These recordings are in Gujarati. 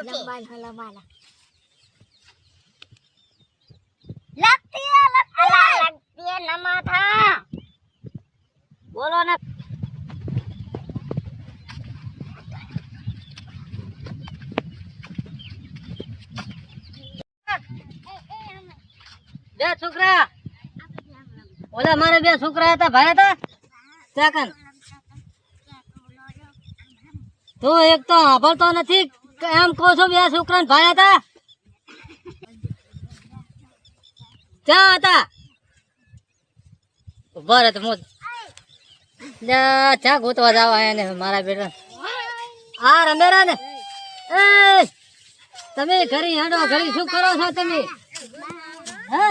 આવશે લંબાન હલમાના લગતી હે, લગતી હે. લગતી હે, નમા થા. બોલો ને. બે છોકરા. ઓલા મારે બે છોકરા હતા ભાઈ હતા? ચાકન તો એક તો સાંભળતો નથી. એમ કહો છો બે છોકરા ભાઈ હતા? ક્યાં હતા? ઊભા રહે હું ચા ગોતવા જાવ ને મારા બેટા. હા રમેરા ને એ, તમે ઘરે હેડો, ઘરે શું કરો છો તમે? હે?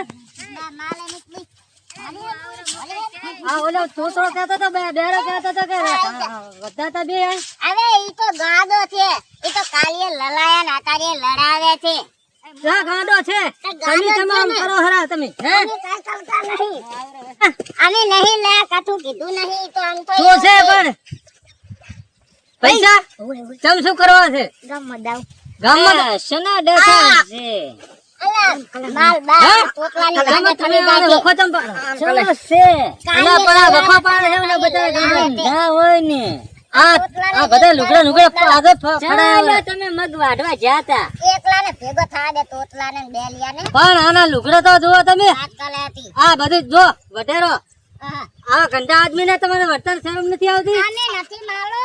આ ઓલો તોતરો કહેતો તો બે બેરો કહેતો તો કે બધા તા બે અરે ઈ તો ગાદો છે. ઈ તો કાલીએ લલાયા ને લડાવે છે. ચા ગાંડો છે? તમે તમામ કરો હરા તમે હે? અમે નહીં. લે કશું કીધું નહીં તો આમ તો શું છે પણ? પૈસા? ચમ શું કરવા છે? ગામમાં દાવ ગામમાં શના ડેસા છે? પણ આના લુગડા તો જુઓ તમે આ બધું જો વટેરો આહા. આ ગંડા આદમી ને તમારે વર્તન શરમ નથી આવતી? આને નથી માલો.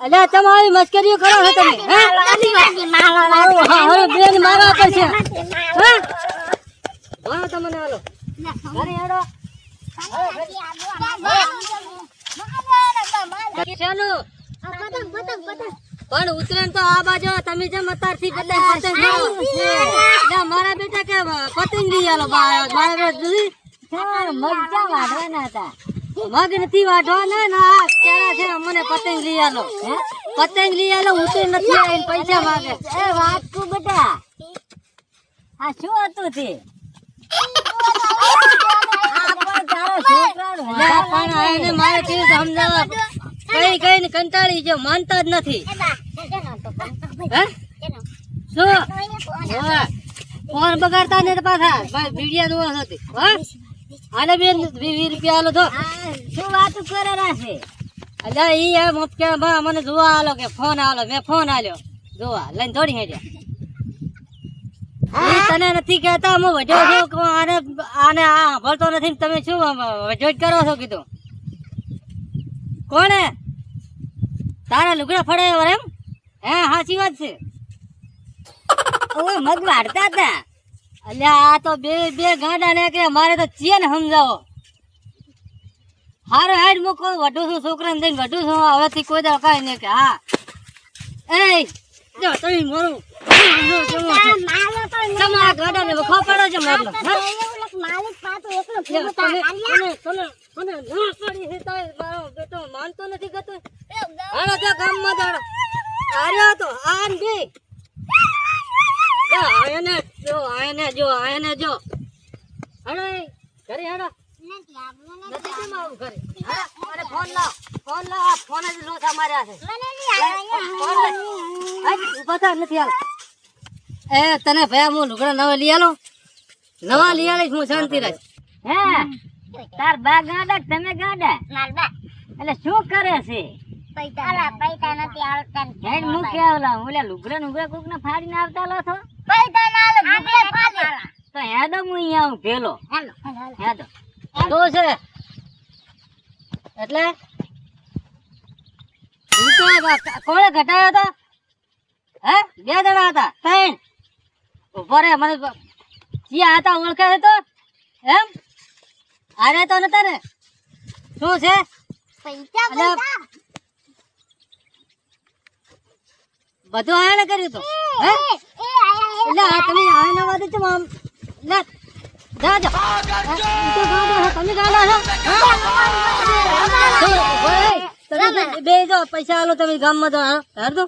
અલ્યા તમે મસ્કરીઓ કરો છો તમે હે? આદિવાસી માલો હવે બેન મારવા પડશે હે? હા તમને હાલો. ઘરે હેડો. પણ ઉત્તરાયણ તો આ બાજુ તમે જેમ બધા પતંગ. લા, મારા બેટા કે પતંગ લઈ આલો બા- મારા બેટા જુદી. મગ ક્યાં વાઢવાના હતા. મગ નથી વાઢવાના ને આ કેળા છે મને પતંગ લઈ આલો. પતંગ લઈ આલો નથી આવીને પૈસા માંગે. એ વાત તું બેટા? આ શું હતું તે? પણ મારે રીતે સમજાવવા કઈ કઈ ને કંટાળી ગયો માનતા જ નથી. શું? ફોન બગાડતા ને પાછા. ભાઈ વિડિયા જોવા હતી હા? આને બેન વી વી રૂપિયા આલો તો. શું વાત કરે છે? અલ્યા ઈ એમ કે બા મને જોવા આલો કે ફોન આલો મેં ફોન આલ્યો. જોવા લઈને દોડી હેડ્યા. તને નથી કહેતા હું વજો છું કે આને આને આ ભરતો નથી તમે શું વજો કરો છો કીધું? કોણે? તારા લુગડા ફડાયો એમ? હે સાચી વાત છે. ઓય મગ વાળતા હતા. અલ્યા આ તો બે બે ગાંડા ને કે મારે તો ચેન સમજાવો. હારો હાડ મૂકો વઢું છું છોકરાને જઈને વઢું છું હવેથી કોઈ દાડો કાંઈ નહીં કે હા. એ જો તમે મારું તમારા વખો પડો છે માલિક એકલો તને ના પડી મારો બેટો માનતો નથી ગતો. ગામમાં જાણો આર્યો તો આન બે. આયને જો આયને જો આયને જો. હાલો ઘરે હાલો. નથી કેમ આવું ઘરે? મને ફોન લાવ. ફોન લાવ આ ફોન જ લોથા માર્યા છે. ફોન લે. હાય, ઊભા થા, નથી હાલ એ તને ભયા હું લુગડા નવા લઈ આલો? નવા લઈ આલીશ હું શાંતિ રાખ. હે? તાર બા ગાડા તમે ગાડા? માલબા એટલે શું કરે છે? અલા પૈસા નથી આવતા હું કે ઓલા ઓલા લુગડા નુગડા કોક ને ફાડીને આવતા લો છો? પૈસા ના આલે ભૂખે પાલે તો હેડો હું અહીંયા આવું ભેલો. હાલો હાલો હેડો. તો છે. એટલે? ઈ તો બા- કોણે ઘટાયો તો? હે? બે જણા હતા. ત્રણ. ઊભો રે મને બ- હતા ઓળખે તો? એમ? આરે તો નતા ને? શું છે? પૈસા પૈસા બધું. આને કર્યું તો? હે? એટલે આ તમે આના વાદે ચમ આમ લે જા જા તો ગાંડા તમે ગાંડા છો ભાઈ, તમે બે- જો પૈસા આલો તમે ગામમાં તો હાર દો.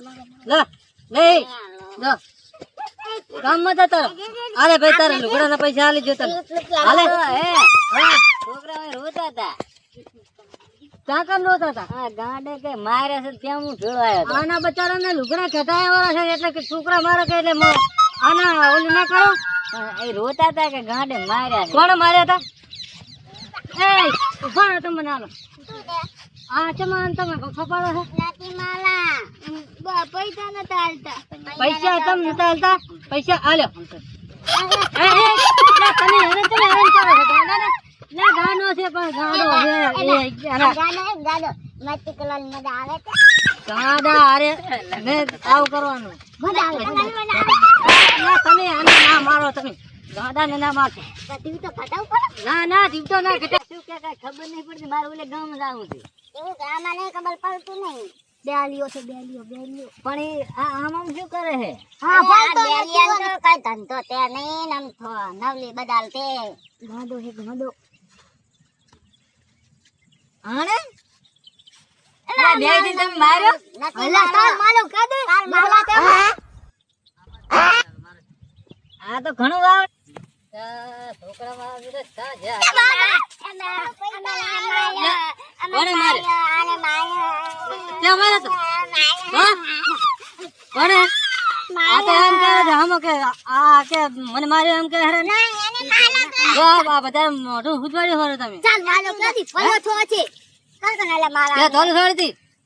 લે લે જો. ગામમાં અરે ભાઈ તારે લુગડાના પૈસા આલી જો તને. હાલે છોકરા રોતા હતા. ચાકર નહોતા હતા? આ ગાંડે કે મારે છે ત્યાં હું હતો. આના બચારાને લુગડા છે એટલે કે છોકરા મારે કે એટલે મ- આના ઓલું ના કરો. એ રોતા હતા કે ગાંડે માર્યા. કોણ માર્યા હતા? એ ઊભા રહો તમે નાનો? આ ચમાન તમે ખપાડો છો? નાતી માલા. પૈસા નતા હાલતા. પૈસા તમ નતા હાલતા? પૈસા આલ્યો. એ, એ, તમે હેરાન કરો છો ગાંડાને લા ગાંડો છે પણ ગાડો છે. એ આના ગાડો ગાડો. મસ્તી કરવાની મજા આવે છે. ગાડા અરે ને આવ કરવાનું. મજા આવે ના તમે આને ના મારો તમે ગાંડાને ના મારશો. આવે ફટાવ પડે ના ના જીવતો ના કે શું કે કાંઈ ખબર નહીં પડતી મારે ઓલે ગામ જાવું છે. એવું કે નહીં ખબર પડતું નહીં. બેલીઓ છે બેલીઓ બેલીઓ. પણ એ આમ આમ શું કરે છે? હા પણ બેલીઓ તો ધંધો તે નહીં નમ થો નવલી બદાલ તે હે ગાડો. આણે? અલા, બે દી તમે માર્યો? નથી તાર માલો કાદે તાર માલા તે આ તો ઘણું વાવ છોકરા મને માર્યો એમ કે બધા મોટું હોય તમે.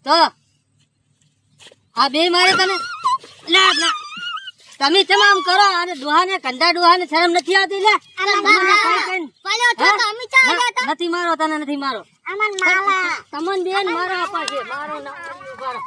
તો આ બે મારે તમે. તમે તમામ આમ કરો અને દુહાને કંધા ડોહાને શરમ નથી આવતી લે. નથી મારો તને નથી મારો. અમન માલા. તમન બેન મારા આપા છે. મારો ના ઉભારો.